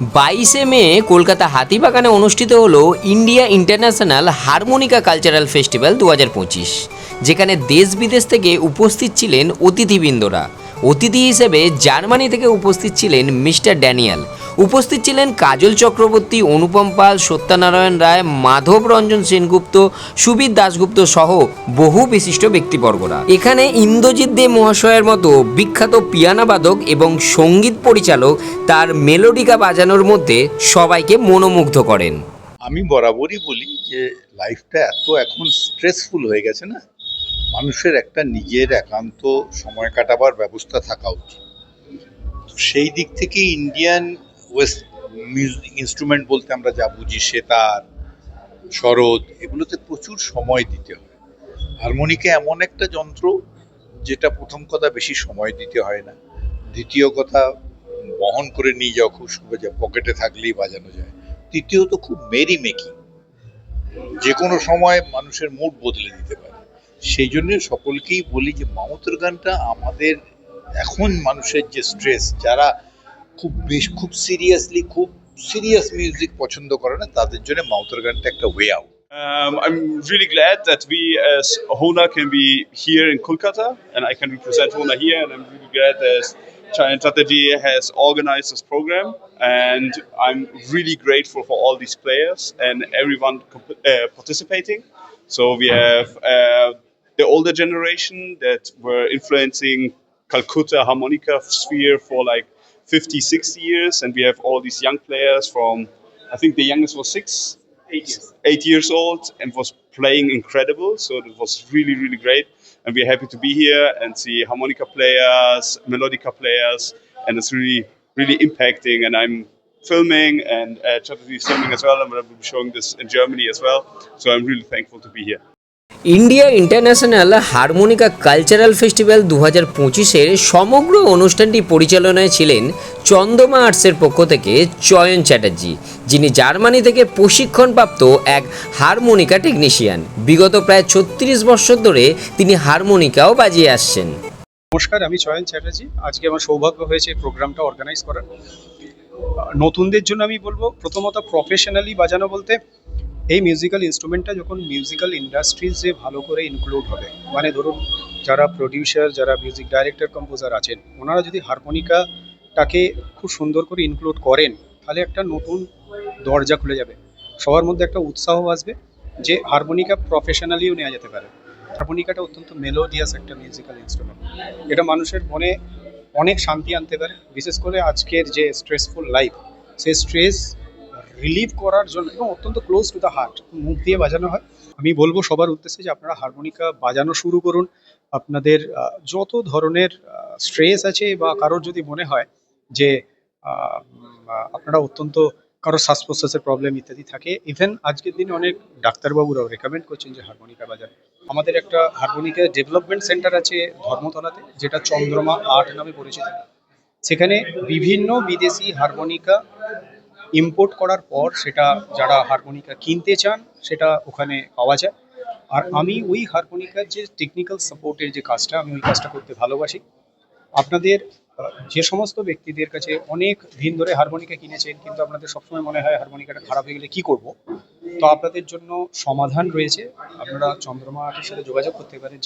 বাইশে মে কলকাতা হাতিবাগানে অনুষ্ঠিত হল India international harmonica cultural festival দু হাজার পঁচিশ, যেখানে দেশ বিদেশ থেকে উপস্থিত ছিলেন অতিথিবৃন্দরা। অতিথি হিসেবে জার্মানি থেকে উপস্থিত ছিলেন মিস্টার ড্যানিয়েল উপস্থিত ছিলেন কাজল চক্রবর্তী, অনুপম পাল, সত্যনারায়ণ রায়, মাধব রঞ্জন সেনগুপ্ত, সুবীর দাশগুপ্ত সহ বহু বিশিষ্ট ব্যক্তিবর্গরা। এখানে ইন্দ্রজিৎ দে মহাশয়ের মতো বিখ্যাত পিয়ানাবাদক এবং সংগীত পরিচালক তার মেলোডিকা বাজানোর মধ্যে সবাইকে মনোমুগ্ধ করেন। আমি বরাবরই বলি যে লাইফটা এত এখন স্ট্রেসফুল হয়ে গেছে না, মানুষের একটা নিজের একান্ত সময় কাটাবার ব্যবস্থা থাকা উচিত। সেই দিক থেকে ইন্ডিয়ান ওয়েস্ট মিউজিক ইনস্ট্রুমেন্ট বলতে আমরা যা বুঝি, সেতার, শরৎ, এগুলোতে প্রচুর সময় দিতে হয়। হারমোনিকা এমন একটা যন্ত্র যেটা প্রথম কথা বেশি সময় দিতে হয় না। দ্বিতীয় কথা, বহন করে নিয়ে যাওয়া খুব সুবিধা পকেটে থাকলেই বাজানো যায়। তৃতীয়ত, খুব মেরি মেকিং যে কোনো সময় মানুষের মুড বদলে দিতে পারে। সেই জন্য সকলকেই বলি যে, মামুতের গানটা আমাদের এখন মানুষের যে স্ট্রেস যারা খুব বেশ খুব সিরিয়াসলি খুব সিরিয়াস মিউজিক পছন্দ করে না তাদের জন্য মামুতের গানটা একটা way out Um, I'm really glad that we as Hona can be here in Kolkata and I can represent Hona here and I'm really glad that Chayan Chatterjee has organized this program and I'm really grateful for all these players and everyone comp- uh, participating. So we have uh, the older generation that were influencing Calcutta harmonica sphere for like 50, 60 years and we have all these young players from I think the youngest was six eight years. eight years old and was playing incredible. So it was really, really great. And we're happy to be here and see harmonica players, melodica players, and it's really, really impacting. And I'm filming and uh, Chatterjee is filming as well, and we'll be showing this in Germany as well. So I'm really thankful to be here. India international harmonica cultural festival দু হাজার পঁচিশের সমগ্র অনুষ্ঠানটি পরিচালনায় ছিলেন চন্দ্রমা আর্টসের পক্ষ থেকে চয়ন চ্যাটার্জি, যিনি জার্মানি থেকে প্রশিক্ষণপ্রাপ্ত এক হারমোনিকা টেকনিশিয়ান। বিগত প্রায় ছত্রিশ বছর ধরে তিনি হারমোনিকাও বাজিয়ে আসছেন। নমস্কার, আমি চয়ন চ্যাটার্জি। আজকে আমার সৌভাগ্য হয়েছে প্রোগ্রামটা অর্গানাইজ করার। নতুনদের জন্য আমি বলব, প্রথমত প্রফেশনালি বাজানো বলতে এই মিউজিক্যাল ইনস্ট্রুমেন্টটা যখন মিউজিক্যাল ইন্ডাস্ট্রিজে ভালো করে ইনক্লুড হবে মানে ধরুন যারা প্রডিউসার যারা মিউজিক ডাইরেক্টর কম্পোজার আছেন, ওনারা যদি হারমোনিকাটাকে খুব সুন্দর করে ইনক্লুড করেন, তাহলে একটা নতুন দরজা খুলে যাবে। সবার মধ্যে একটা উৎসাহ আসবে যে হারমোনিকা প্রফেশনালিও নেওয়া যেতে পারে। হারমোনিকাটা অত্যন্ত মেলোডিয়াস একটা মিউজিক্যাল ইনস্ট্রুমেন্ট এটা মানুষের মনে অনেক শান্তি আনতে পারে। বিশেষ করে আজকের যে স্ট্রেসফুল লাইফ সেই স্ট্রেস রিলিভ করার জন্য এবং অত্যন্ত ক্লোজ টু দ্য হার্ট মুখ দিয়ে বাজানো হয়। আমি বলব সবার উদ্দেশ্যে যে আপনারা হারমোনিকা বাজানো শুরু করুন। আপনাদের যত ধরনের স্ট্রেস আছে বা কারোর যদি মনে হয় যে আপনারা অত্যন্ত কারও শ্বাস প্রশ্বাসের প্রবলেম ইত্যাদি থাকে ইভেন আজকের দিনে অনেক ডাক্তারবাবুরাও রেকমেন্ড করছেন যে হারমোনিকা বাজান। আমাদের একটা হারমোনিকা ডেভেলপমেন্ট সেন্টার আছে ধর্মতলাতে, যেটা চন্দ্রমা আর্ট নামে পরিচিত। সেখানে বিভিন্ন বিদেশি হারমোনিকা ইম্পোর্ট করার পর সেটা যারা হারমোনিকা কিনতে চান, সেটা ওখানে পাওয়া যায়। আর আমি ওই হারমোনিকার যে টেকনিক্যাল সাপোর্টের যে কাজটা, আমি ওই কাজটা করতে ভালোবাসি। আপনাদের যে সমস্ত ব্যক্তিদের কাছে অনেক দিন ধরে হারমোনিকা কিনেছেন, কিন্তু আপনাদের সবসময় মনে হয় হারমোনিকাটা খারাপ হয়ে গেলে কি করব? তো আপনাদের জন্য সমাধান রয়েছে। আপনারা চন্দ্রমা সাথে যোগাযোগ করতে পারেন